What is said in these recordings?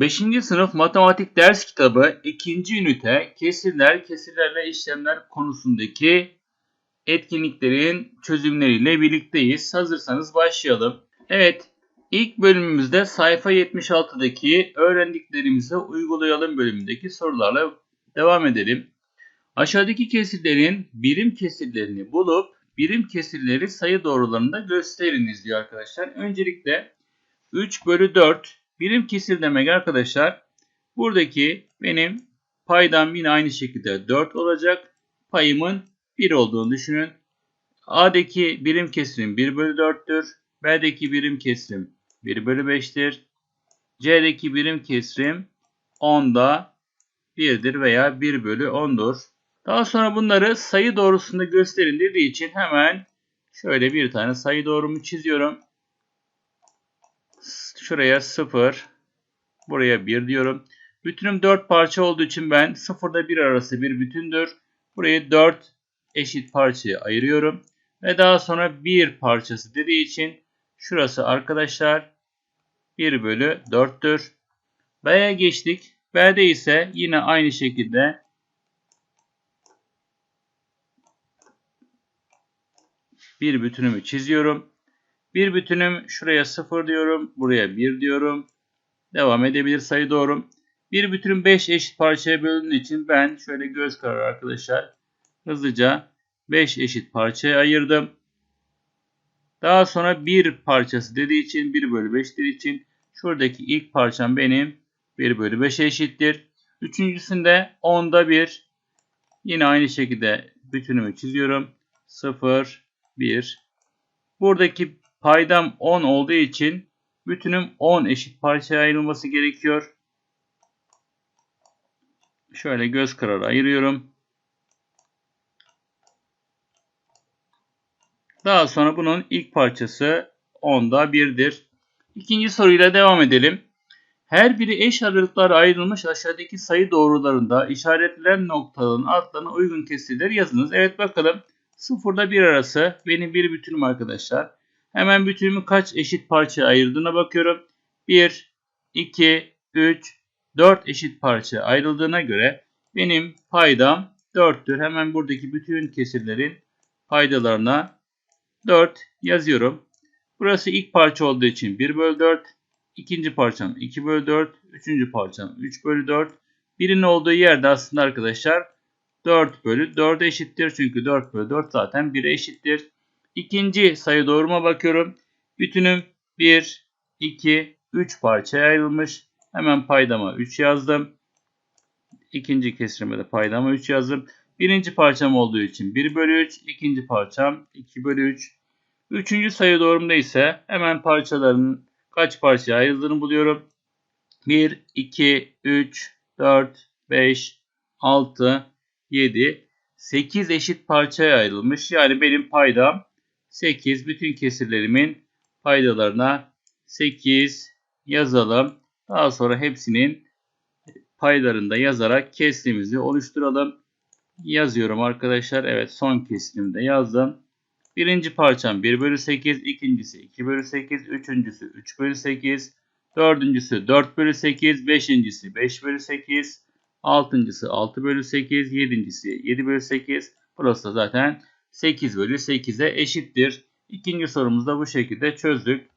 5. sınıf matematik ders kitabı 2. ünite kesirler, kesirlerle işlemler konusundaki etkinliklerin çözümleriyle birlikteyiz. Hazırsanız başlayalım. Evet, ilk bölümümüzde sayfa 76'daki öğrendiklerimizi uygulayalım bölümündeki sorularla devam edelim. Aşağıdaki kesirlerin birim kesirlerini bulup birim kesirleri sayı doğrularında gösteriniz diyor arkadaşlar. Öncelikle 3 bölü 4 birim kesir demek arkadaşlar. Buradaki benim paydam yine aynı şekilde 4 olacak. Payımın 1 olduğunu düşünün. A'daki birim kesirim 1 bölü 4'tür. B'deki birim kesirim 1 bölü 5'tir. C'deki birim kesirim 10'da 1'dir veya 1 bölü 10'dur. Daha sonra bunları sayı doğrusunda gösterin dediği için hemen şöyle bir tane sayı doğrumu çiziyorum. Şuraya 0, buraya 1 diyorum. Bütünüm 4 parça olduğu için ben 0 ile 1 arası bir bütündür. Burayı 4 eşit parçaya ayırıyorum. Ve daha sonra 1 parçası dediği için şurası arkadaşlar 1 bölü 4'tür. B'ye geçtik. B'de ise yine aynı şekilde bir bütünümü çiziyorum. Bir bütünüm şuraya 0 diyorum. Buraya 1 diyorum. Devam edebilir sayı doğrum. Bir bütünüm 5 eşit parçaya bölündüğü için ben şöyle göz kararı arkadaşlar hızlıca 5 eşit parçaya ayırdım. Daha sonra bir parçası dediği için 1 bölü 5 dediği için şuradaki ilk parçam benim 1 bölü 5 eşittir. Üçüncüsünde 10'da 1. Yine aynı şekilde bütünümü çiziyorum. 0, 1. Buradaki paydam 10 olduğu için bütünüm 10 eşit parçaya ayrılması gerekiyor. Şöyle göz kararı ayırıyorum. Daha sonra bunun ilk parçası 10'da 1'dir. İkinci soruyla devam edelim. Her biri eş aralıklara ayrılmış aşağıdaki sayı doğrularında işaretlenen noktaların adlarına uygun kesirleri yazınız. Evet bakalım. 0 ile 1 arası benim bir bütünüm arkadaşlar. Hemen bütünümü kaç eşit parçaya ayırdığına bakıyorum. 1, 2, 3, 4 eşit parçaya ayrıldığına göre benim paydam 4'tür. Hemen buradaki bütün kesirlerin paydalarına 4 yazıyorum. Burası ilk parça olduğu için 1 bölü 4. ikinci parçam 2 bölü 4. Üçüncü parçam 3 bölü 4. Birinin olduğu yerde aslında arkadaşlar 4 bölü 4 eşittir. Çünkü 4 bölü 4 zaten 1'e eşittir. İkinci sayı doğruma bakıyorum. Bütünüm 1, 2, 3 parçaya ayrılmış. Hemen paydama 3 yazdım. İkinci kesirime de paydama 3 yazdım. Birinci parçam olduğu için 1 bölü 3. ikinci parçam 2 bölü 3. Üçüncü sayı doğrumda ise hemen parçaların kaç parçaya ayrıldığını buluyorum. 1, 2, 3, 4, 5, 6, 7, 8 eşit parçaya ayrılmış. Yani benim paydam 8. Bütün kesirlerimin paydalarına 8 yazalım. Daha sonra hepsinin paylarında yazarak kesrimizi oluşturalım. Yazıyorum arkadaşlar. Evet son kesrimde yazdım. Birinci parçam 1 bölü 8. ikincisi 2 bölü 8. Üçüncüsü 3 bölü 8. Dördüncüsü 4 bölü 8. Beşincisi 5 bölü 8. Altıncısı 6 bölü 8. Yedincisi 7 bölü 8. Burası da zaten 8 bölü 8'e eşittir. İkinci sorumuzu da bu şekilde çözdük.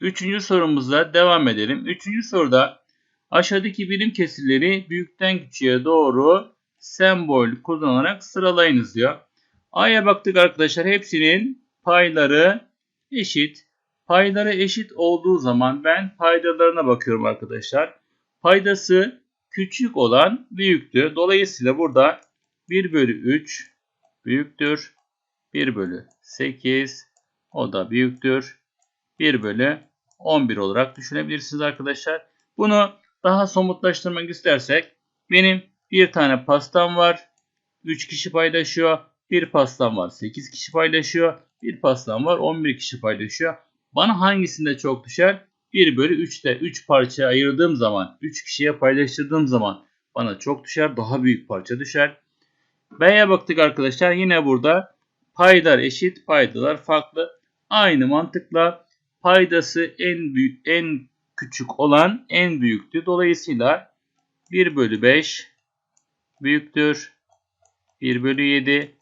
Üçüncü sorumuzla devam edelim. Üçüncü soruda aşağıdaki birim kesirleri büyükten küçüğe doğru sembol kullanarak sıralayınız diyor. A'ya baktık arkadaşlar. Hepsinin payları eşit. Payları eşit olduğu zaman ben paydalarına bakıyorum arkadaşlar. Paydası küçük olan büyüktür. Dolayısıyla burada 1 bölü 3 büyüktür. 1 bölü 8 o da büyüktür. 1 bölü 11 olarak düşünebilirsiniz arkadaşlar. Bunu daha somutlaştırmak istersek benim bir tane pastam var. 3 kişi paylaşıyor. Bir pastam var 8 kişi paylaşıyor. Bir pastam var 11 kişi paylaşıyor. Bana hangisinde çok düşer? 1 bölü 3'te 3 parçaya ayırdığım zaman 3 kişiye paylaştırdığım zaman bana çok düşer. Daha büyük parça düşer. B'ye baktık arkadaşlar. Yine burada paydalar eşit, paydalar farklı. Aynı mantıkla paydası en büyük, en küçük olan en büyüktü. Dolayısıyla 1 bölü 5 büyüktür. 1 bölü 7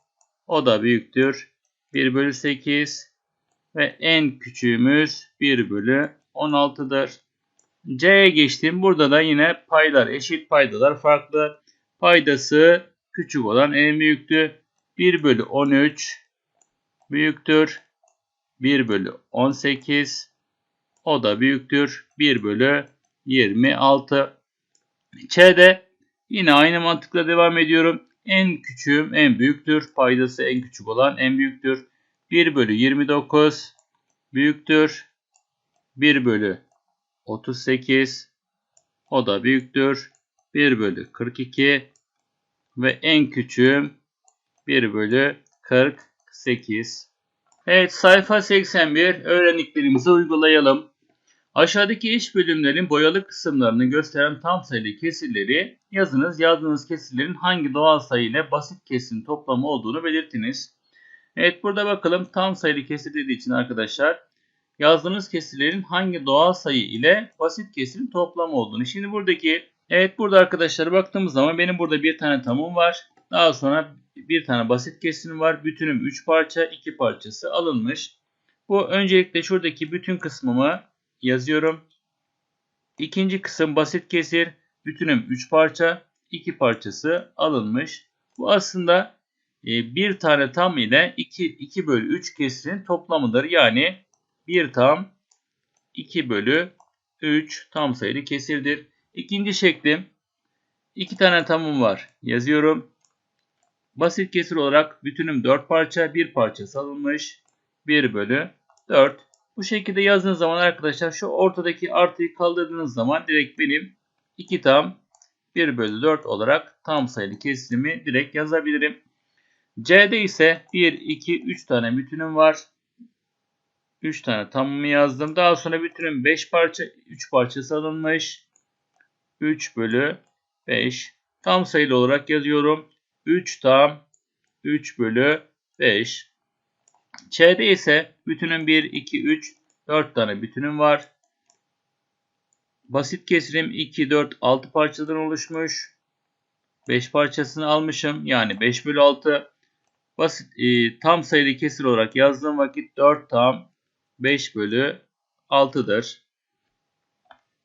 o da büyüktür. 1 bölü 8 ve en küçüğümüz 1 bölü 16'dır. C'ye geçtim. Burada da yine paylar eşit paydalar farklı. Paydası küçük olan en büyüktü. 1 bölü 13 büyüktür. 1 bölü 18 o da büyüktür. 1 bölü 26. Ç'de yine aynı mantıkla devam ediyorum. En küçüğüm en büyüktür. Paydası en küçük olan en büyüktür. 1 bölü 29 büyüktür. 1 bölü 38 o da büyüktür. 1 bölü 42 ve en küçüğüm 1 bölü 48. Evet sayfa 81 öğrendiklerimizi uygulayalım. Aşağıdaki eş bölümlerin boyalı kısımlarını gösteren tam sayılı kesirleri yazınız. Yazdığınız kesirlerin hangi doğal sayı ile basit kesirin toplamı olduğunu belirtiniz. Evet burada bakalım tam sayılı kesir dediği için arkadaşlar yazdığınız kesirlerin hangi doğal sayı ile basit kesirin toplamı olduğunu. Şimdi buradaki evet burada arkadaşlar baktığımız zaman benim burada bir tane tamım var. Daha sonra bir tane basit kesirim var. Bütünüm 3 parça 2 parçası alınmış. Bu öncelikle şuradaki bütün kısmımı yazıyorum. İkinci kısım basit kesir. Bütünüm 3 parça 2 parçası alınmış. Bu aslında e, bir tane tam ile 2, 2 bölü 3 kesirin toplamıdır. Yani 1 tam 2 bölü 3 tam sayılı kesirdir. İkinci şeklim 2 tane tamım var. Yazıyorum. Basit kesir olarak bütünüm 4 parça, 1 parça salınmış. 1 bölü 4. Bu şekilde yazdığınız zaman arkadaşlar şu ortadaki artıyı kaldırdığınız zaman direkt benim 2 tam 1 bölü 4 olarak tam sayılı kesirimi direkt yazabilirim. C'de ise 1, 2, 3 tane bütünüm var. 3 tane tamamı yazdım. Daha sonra bütünüm 5 parça, 3 parçası alınmış. 3 bölü 5. Tam sayılı olarak yazıyorum. 3 tam 3 bölü 5. Ç'de ise bütünün 1, 2, 3, 4 tane bütünüm var. Basit kesirim 2, 4, 6 parçadan oluşmuş. 5 parçasını almışım. Yani 5 bölü 6. Basit, e, tam sayılı kesir olarak yazdığım vakit 4 tam 5 bölü 6'dır.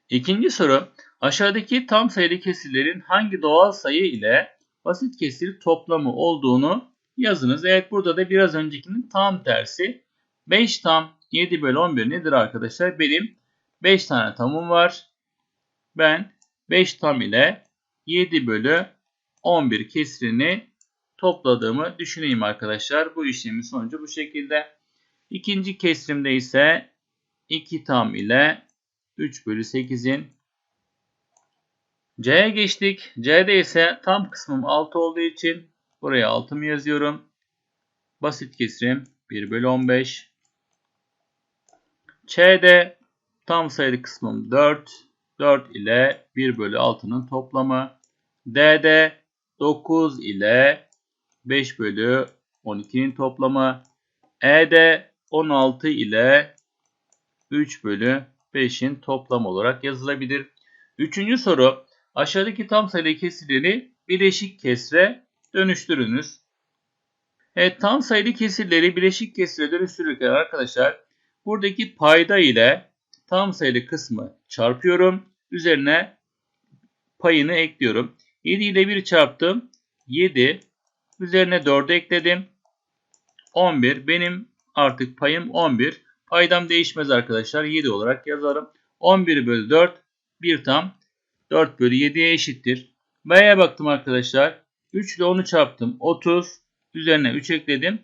İkinci soru. Aşağıdaki tam sayılı kesirlerin hangi doğal sayı ile basit kesir toplamı olduğunu yazınız. Evet burada da biraz öncekinin tam tersi. 5 tam 7 bölü 11 nedir arkadaşlar? Benim 5 tane tamım var. Ben 5 tam ile 7 bölü 11 kesirini topladığımı düşüneyim arkadaşlar. Bu işlemin sonucu bu şekilde. İkinci kesrimde ise 2 tam ile 3 bölü 8'in C'ye geçtik. C'de ise tam kısmım 6 olduğu için buraya 6 mı yazıyorum. Basit kesirim 1 bölü 15. Ç'de tam sayılı kısmım 4. 4 ile 1 bölü 6'nın toplamı. D'de 9 ile 5 bölü 12'nin toplamı. E'de 16 ile 3 bölü 5'in toplamı olarak yazılabilir. Üçüncü soru. Aşağıdaki tam sayılı kesirleri bileşik kesre dönüştürünüz. Evet tam sayılı kesirleri bileşik kesire dönüştürürken arkadaşlar buradaki payda ile tam sayılı kısmı çarpıyorum. Üzerine payını ekliyorum. 7 ile 1 çarptım. 7. Üzerine 4'ü ekledim. 11. Benim artık payım 11. Paydam değişmez arkadaşlar. 7 olarak yazarım. 11 bölü 4 1 tam 4 bölü 7'ye eşittir. B'ye baktım arkadaşlar. 3 ile 10'u çarptım. 30. Üzerine 3 ekledim.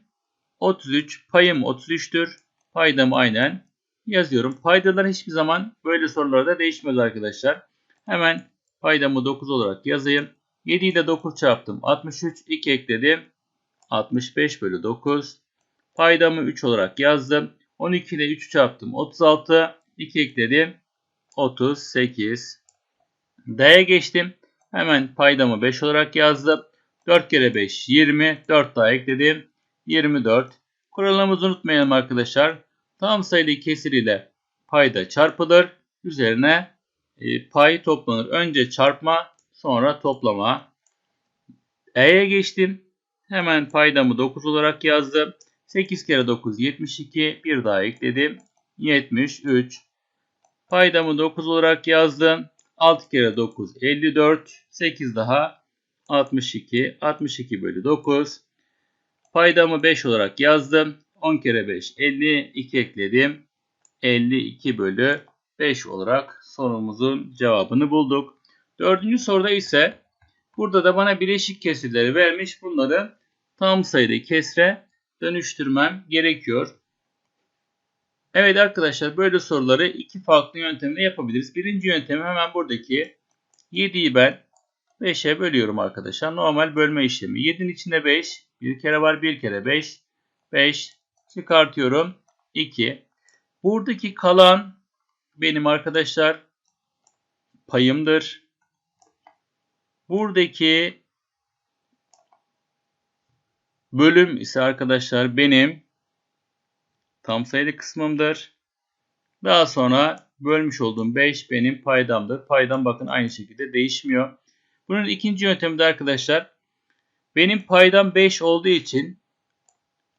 33. Payım 33'tür. Paydamı aynen yazıyorum. Paydalar hiçbir zaman böyle sorularda değişmez arkadaşlar. Hemen paydamı 9 olarak yazayım. 7 ile 9 çarptım. 63. 2 ekledim. 65 bölü 9. Paydamı 3 olarak yazdım. 12 ile 3 çarptım. 36. 2 ekledim. 38. D'ye geçtim. Hemen paydamı 5 olarak yazdım. 4 kere 5 20. 4 daha ekledim. 24. Kuralımızı unutmayalım arkadaşlar. Tam sayılı kesir ile payda çarpılır. üzerine e, pay toplanır. Önce çarpma sonra toplama. E'ye geçtim. Hemen paydamı 9 olarak yazdım. 8 kere 9 72. Bir daha ekledim. 73. Paydamı 9 olarak yazdım. 6 kere 9 54. 8 daha 62. 62 bölü 9. Paydamı 5 olarak yazdım. 10 kere 5 50. 2 ekledim. 52 bölü 5 olarak sorumuzun cevabını bulduk. Dördüncü soruda ise burada da bana bileşik kesirleri vermiş. Bunları tam sayıda kesre dönüştürmem gerekiyor. Evet arkadaşlar böyle soruları iki farklı yöntemle yapabiliriz. Birinci yöntemi hemen buradaki 7'yi ben 5'e bölüyorum arkadaşlar. Normal bölme işlemi. 7'nin içinde 5. Bir kere var bir kere 5. 5 çıkartıyorum. 2. Buradaki kalan benim arkadaşlar payımdır. Buradaki bölüm ise arkadaşlar benim tam sayılı kısmımdır. Daha sonra bölmüş olduğum 5 benim paydamdır. Paydam bakın aynı şekilde değişmiyor. Bunun ikinci yöntemi de arkadaşlar benim paydam 5 olduğu için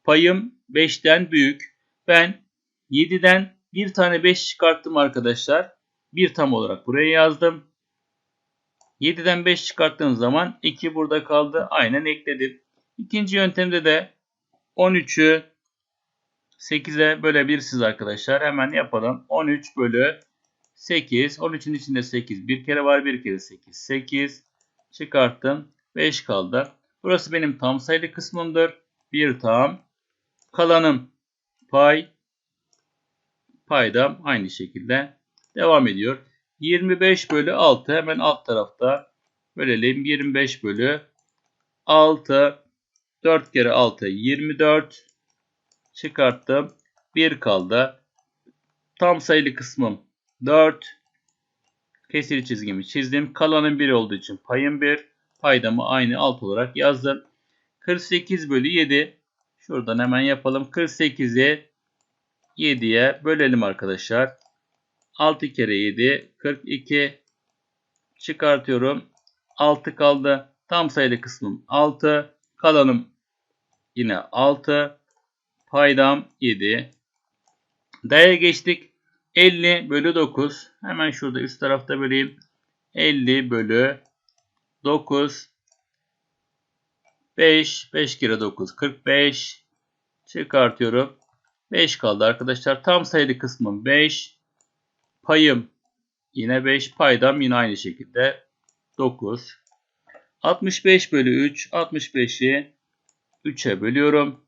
payım 5'ten büyük. Ben 7'den bir tane 5 çıkarttım arkadaşlar. Bir tam olarak buraya yazdım. 7'den 5 çıkarttığım zaman 2 burada kaldı. Aynen ekledim. İkinci yöntemde de 13'ü 8'e bölebilirsiniz arkadaşlar. Hemen yapalım. 13 bölü 8. 13'ün içinde 8. Bir kere var. Bir kere 8. 8 çıkarttım. 5 kaldı. Burası benim tam sayılı kısmımdır. Bir tam. Kalanım pay. Paydam aynı şekilde devam ediyor. 25 bölü 6 hemen alt tarafta bölelim. 25 bölü 6 4 kere 6 24 çıkarttım. 1 kaldı. Tam sayılı kısmım 4. Kesir çizgimi çizdim. Kalanın 1 olduğu için payım 1. Paydamı aynı alt olarak yazdım. 48 bölü 7. Şuradan hemen yapalım. 48'i 7'ye bölelim arkadaşlar. 6 kere 7 42 çıkartıyorum. 6 kaldı. Tam sayılı kısmım 6. Kalanım yine 6. Paydam 7. D'ye geçtik. 50 bölü 9. Hemen şurada üst tarafta böleyim. 50 bölü 9. 5. 5 kere 9. 45. Çıkartıyorum. 5 kaldı arkadaşlar. Tam sayılı kısmım 5. Payım yine 5. Paydam yine aynı şekilde 9. 65 bölü 3. 65'i 3'e bölüyorum.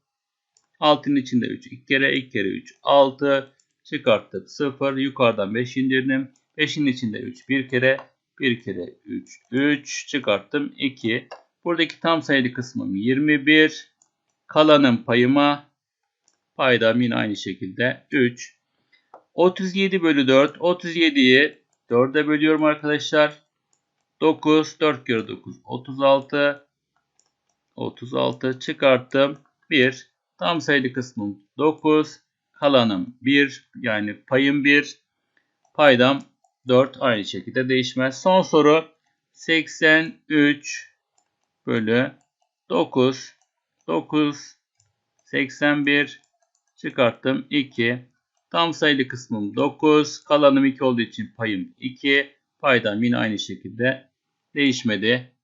6'nın içinde 3. 2 kere 2 kere 3. 6. Çıkarttık 0. Yukarıdan 5 indirdim. 5'in içinde 3. 1 kere 1 kere 3. 3. Çıkarttım 2. Buradaki tam sayılı kısmım 21. Kalanın payıma paydam yine aynı şekilde 3. 37 bölü 4. 37'yi 4'e bölüyorum arkadaşlar. 9. 4 kere 9. 36. 36 çıkarttım. 1. Tam sayılı kısmım 9. Kalanım 1. Yani payım 1. Paydam 4. Aynı şekilde değişmez. Son soru 83 bölü 9. 9. 81 çıkarttım 2. Tam sayılı kısmım 9. Kalanım 2 olduğu için payım 2. Paydam yine aynı şekilde değişmedi.